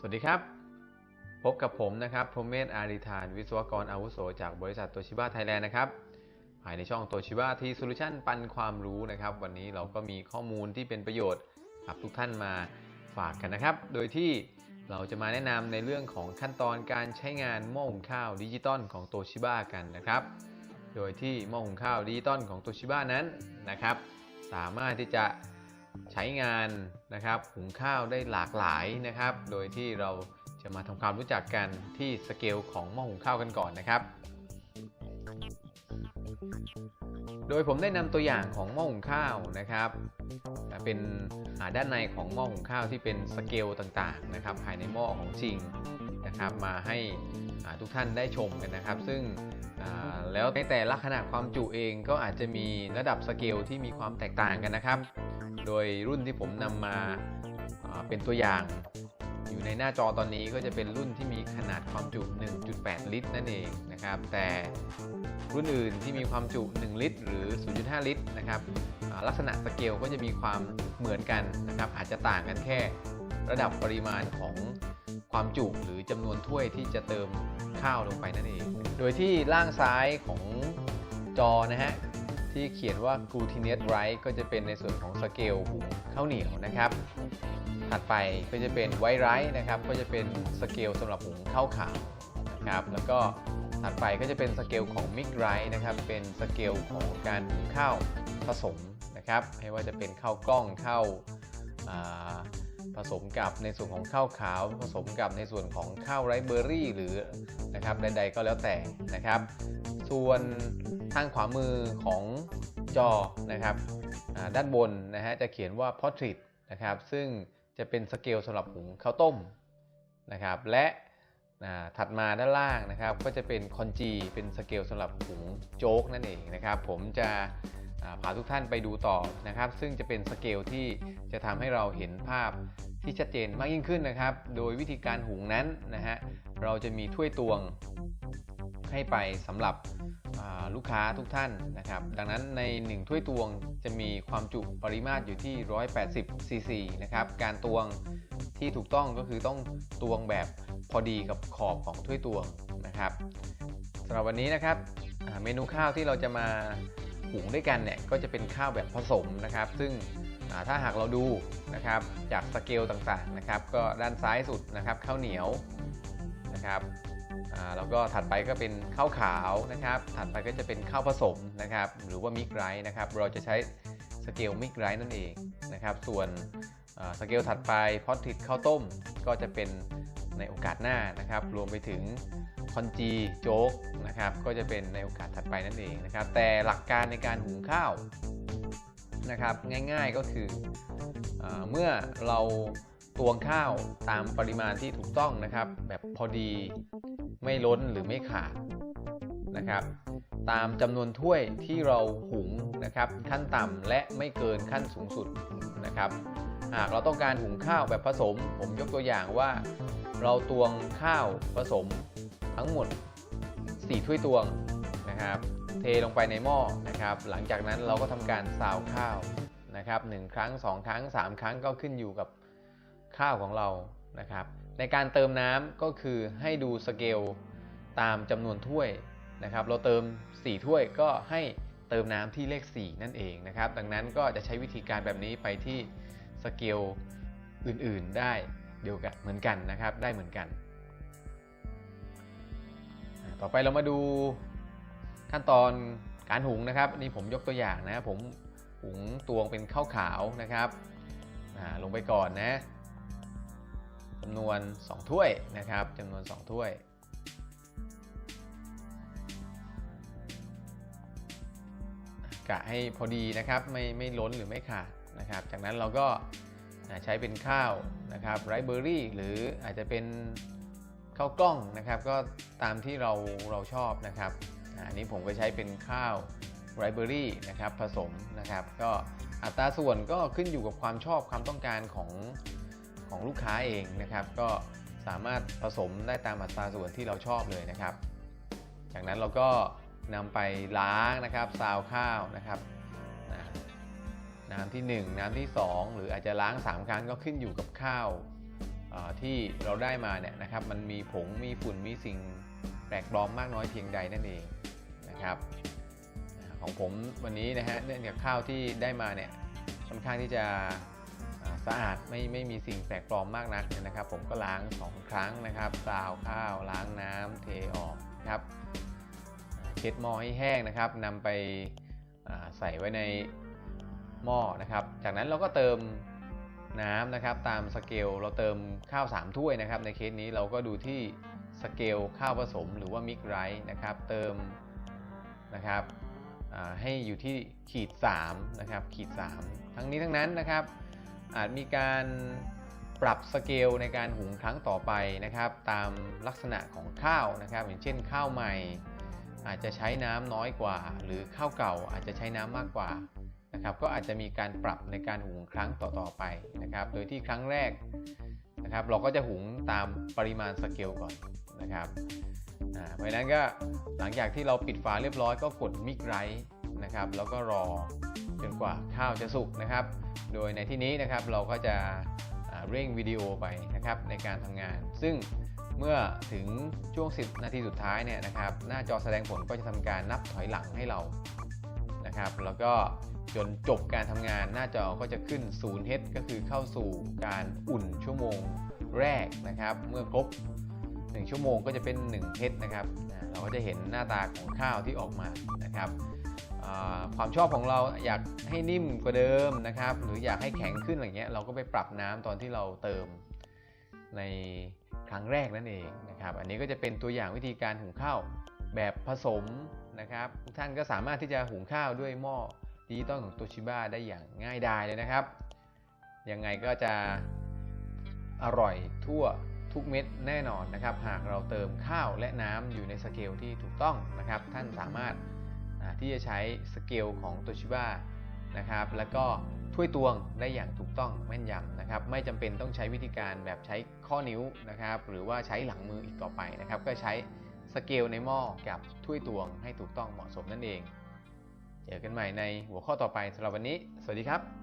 สวัสดีครับ พบกับผมนะครับพรมเมธอาริธาน วิศวกรอาวุโส จากบริษัทโตชิบ a ไทยแลนด์นะครับภายในช่องโตชิบ a ทีโซลูชันปันความรู้นะครับ วันนี้เราก็มีข้อมูลที่เป็นประโยชน์กับทุกท่านมาฝากกันนะครับ โดยที่เราจะมาแนะนำในเรื่องของขั้นตอนการใช้งานหม้อหุงข้าวดิจิตอลของโตชิบ a กันนะครับ โดยที่หม้อหุงข้าวดิจิตอลของโตชิบ a นั้นนะครับ สามารถที่จะ ใช้งานนะครับหุงข้าวได้หลากหลายนะครับ โดยที่เราจะมาทำความรู้จักกันที่สเกลของหม้อหุงข้าวกันก่อนนะครับ โดยผมได้นำตัวอย่างของหม้อหุงข้าวนะครับเป็นด้านในของหม้อหุงข้าวที่เป็นสเกลต่างๆนะครับ ภายในหม้อของจริงนะครับ มาให้ทุกท่านได้ชมกันนะครับ ซึ่งแล้วในแต่ละขนาดความจุเองก็อาจจะมีระดับสเกลที่มีความแตกต่างกันนะครับ โดยรุ่นที่ผมนำมาเป็นตัวอย่าง อยู่ในหน้าจอตอนนี้ก็จะเป็นรุ่นที่มีขนาดความจุ 1.8 ลิตร นั่นเองนะครับ แต่รุ่นอื่นที่มีความจุ 1 ลิตร หรือ 0.5 ลิตรนะครับลักษณะสเกลก็จะมีความเหมือนกันนะครับอาจจะต่างกันแค่ระดับปริมาณของความจุหรือจำนวนถ้วยที่จะเติมข้าวลงไปนั่นเอง โดยที่ล่างซ้ายของจอนะฮะ ที่เขียนว่า glutinous rice ก็จะเป็นในส่วนของสเกลหุงข้าวเหนียวนะครับ ถัดไปก็จะเป็นไวไรซ์นะครับ ก็จะเป็นสเกลสำหรับหุงข้าวขาวนะครับ แล้วก็ถัดไปก็จะเป็นสเกลของมิกไรซ์นะครับ เป็นสเกลของการหุงข้าวผสมนะครับ ไม่ว่าจะเป็นข้าวกล้องข้าวอ่า ผสมกับในส่วนของข้าวขาว ผสมกับในส่วนของข้าวไรเบอร์รี่ หรือนะครับใด ๆ ก็แล้วแต่นะครับ ส่วนทางขวามือของจอนะครับด้านบนนะฮะจะเขียนว่า portrait นะครับซึ่งจะเป็นสเกลสำหรับหุงข้าวต้มนะครับและถัดมาด้านล่างนะครับก็จะเป็นคอนจีเป็นสเกลสำหรับหุงโจ๊กนั่นเองนะครับผมจะพาทุกท่านไปดูต่อนะครับ ซึ่งจะเป็นสเกลที่จะทำให้เราเห็นภาพ ที่ชัดเจนมากยิ่งขึ้นนะครับ โดยวิธีการหุงนั้นนะฮะเราจะมีถ้วยตวงให้ไปสำหรับลูกค้าทุกท่านนะครับ ดังนั้นใน 1 ถ้วยตวงจะมีความจุปริมาตรอยู่ที่ 180 ซีซีนะครับ การตวงที่ถูกต้องก็คือต้องตวงแบบพอดีกับขอบของถ้วยตวงนะครับสำหรับวันนี้นะครับเมนูข้าวที่เราจะมาหุงด้วยกันเนี่ยก็จะเป็นข้าวแบบผสมนะครับ ซึ่ง ถ้าหากเราดูนะครับจากสเกลต่างๆนะครับก็ด้านซ้ายสุดนะครับข้าวเหนียวนะครับแล้วก็ถัดไปก็เป็นข้าวขาวนะครับถัดไปก็จะเป็นข้าวผสมนะครับหรือว่ามิกไรซ์นะครับเราจะใช้สเกลมิกไรนั่นเองนะครับส่วนสเกลถัดไปพอติดข้าวต้มก็จะเป็นในโอกาสหน้านะครับรวมไปถึงคอนจีโจ๊กนะครับก็จะเป็นในโอกาสถัดไปนั่นเองนะครับแต่หลักการในการหุงข้าว นะครับ ง่ายๆก็คืออเมื่อเราตวงข้าวตามปริมาณที่ถูกต้องนะครับ แบบพอดีไม่ล้นหรือไม่ขาดนะครับ ตามจำนวนถ้วยที่เราหุงนะครับ ขั้นต่ำและไม่เกินขั้นสูงสุดนะครับ หากเราต้องการหุงข้าวแบบผสม ผมยกตัวอย่างว่า เราตวงข้าวผสมทั้งหมด 4 ถ้วยตวงนะครับ เทลงไปในหม้อนะครับ หลังจากนั้นเราก็ทำการซาวข้าวนะครับหนึ่งครั้ง 2 ครั้ง 3 ครั้งก็ขึ้นอยู่กับข้าวของเรานะครับ ในการเติมน้ำก็คือให้ดูสเกลตามจำนวนถ้วยนะครับ เราเติม 4 ถ้วยก็ให้เติมน้ำที่เลข 4 นั่นเองนะครับ ดังนั้นก็จะใช้วิธีการแบบนี้ไปที่สเกลอื่นๆได้เดียวกันเหมือนกันนะครับ ได้เหมือนกัน ต่อไปเรามาดู ขั้นตอนการหุงนะครับนี่ผมยกตัวอย่างนะผมหุงตวงเป็นข้าวขาวนะครับอ่าลงไปก่อนนะจำนวน 2 ถ้วยนะครับจำนวน 2 ถ้วย กะให้พอดีนะครับไม่ไม่ล้นหรือไม่ขาดนะครับ จากนั้นเราก็ใช้เป็นข้าวนะครับไรเบอร์รี่หรืออาจจะเป็นข้าวกล้องนะครับ ก็ตามที่เราเราชอบนะครับ อันนี้ผมก็ใช้เป็นข้าวไรเบอรี่นะครับผสมนะครับ ก็อัตราส่วนก็ขึ้นอยู่กับความชอบความต้องการของของลูกค้าเองนะครับ ก็สามารถผสมได้ตามอัตราส่วนที่เราชอบเลยนะครับ จากนั้นเราก็นำไปล้างนะครับซาวข้าวนะครับน,น้ำที่ 1 น้ำที่ 2 หรืออาจจะล้าง 3 ครั้งก็ขึ้นอยู่กับข้าวที่เราได้มาเนี่ยนะครับ มันมีผงมีฝุ่นมีสิ่ง แปลกปลอมมากน้อยเพียงใดนั่นเองนะครับ ของผมวันนี้นะฮะเนื่องจากข้าวที่ได้มาเนี่ยค่อนข้างที่จะสะอาดไม่ไม่มีสิ่งแปลกปลอมมากนักนะครับ ผมก็ล้างสองครั้งนะครับซาวข้าวล้างน้ำเทออกนะครับเช็ดหม้อให้แห้งนะครับนำไปใส่ไว้ในหม้อนะครับ จากนั้นเราก็เติมน้ำนะครับตามสเกลเราเติมข้าว 3 ถ้วยนะครับ ในเคสนี้เราก็ดูที่ สเกลข้าวผสมหรือว่ามิกไรซ์นะครับ เติมนะครับให้อยู่ที่ขีด3นะครับขีด 3 ทั้งนี้ทั้งนั้นนะครับ อาจมีการปรับสเกลในการหุงครั้งต่อไปนะครับ ตามลักษณะของข้าวนะครับ อย่างเช่นข้าวใหม่ อาจจะใช้น้ำน้อยกว่า หรือข้าวเก่าอาจจะใช้น้ำมากกว่านะครับ ก็อาจจะมีการปรับในการหุงครั้งต่อๆไปนะครับ โดยที่ครั้งแรกนะครับ เราก็จะหุงตามปริมาณสเกลก่อน นะครับเพราะฉะนั้นก็หลังจากที่เราปิดฝาเรียบร้อยก็กดมิกไรซ์นะครับแล้วก็รอจนกว่าข้าวจะสุกนะครับ โดยในที่นี้นะครับเราก็จะเร่งวิดีโอไปนะครับในการทำงาน ซึ่งเมื่อถึงช่วง 10 นาทีสุดท้ายเนี่ยนะครับหน้าจอแสดงผลก็จะทำการนับถอยหลังให้เรานะครับแล้วก็จนจบการทำงานหน้าจอก็จะขึ้น0 h ก็คือเข้าสู่การอุ่นชั่วโมงแรกนะครับ เมื่อครบ 1 ชั่วโมงก็จะเป็น1 h นะครับเราก็จะเห็นหน้าตาของข้าวที่ออกมานะครับความชอบของเราอยากให้นิ่มกว่าเดิมนะครับ หรืออยากให้แข็งขึ้นอะไรเงี้ยเราก็ไปปรับน้ำตอนที่เราเติมในครั้งแรกนั่นเองนะครับ อันนี้ก็จะเป็นตัวอย่างวิธีการหุงข้าวแบบผสมนะครับทุกท่านก็สามารถที่จะหุงข้าวด้วยหม้อดิจิตอลของโตชิบ้าได้อย่างง่ายดายเลยนะครับ ยังไงก็จะอร่อยทั่ว ทุกเม็ดแน่นอนนะครับ หากเราเติมข้าวและน้ำอยู่ในสเกลที่ถูกต้องนะครับ ท่านสามารถที่จะใช้สเกลของโตชิบ้านะครับ แล้วก็ถ้วยตวงได้อย่างถูกต้องแม่นยำนะครับ ไม่จำเป็นต้องใช้วิธีการแบบใช้ข้อนิ้วนะครับ หรือว่าใช้หลังมืออีกต่อไปนะครับ ก็ใช้สเกลในหม้อกับถ้วยตวงให้ถูกต้องเหมาะสมนั่นเอง เจอกันใหม่ในหัวข้อต่อไปสำหรับวันนี้ สวัสดีครับ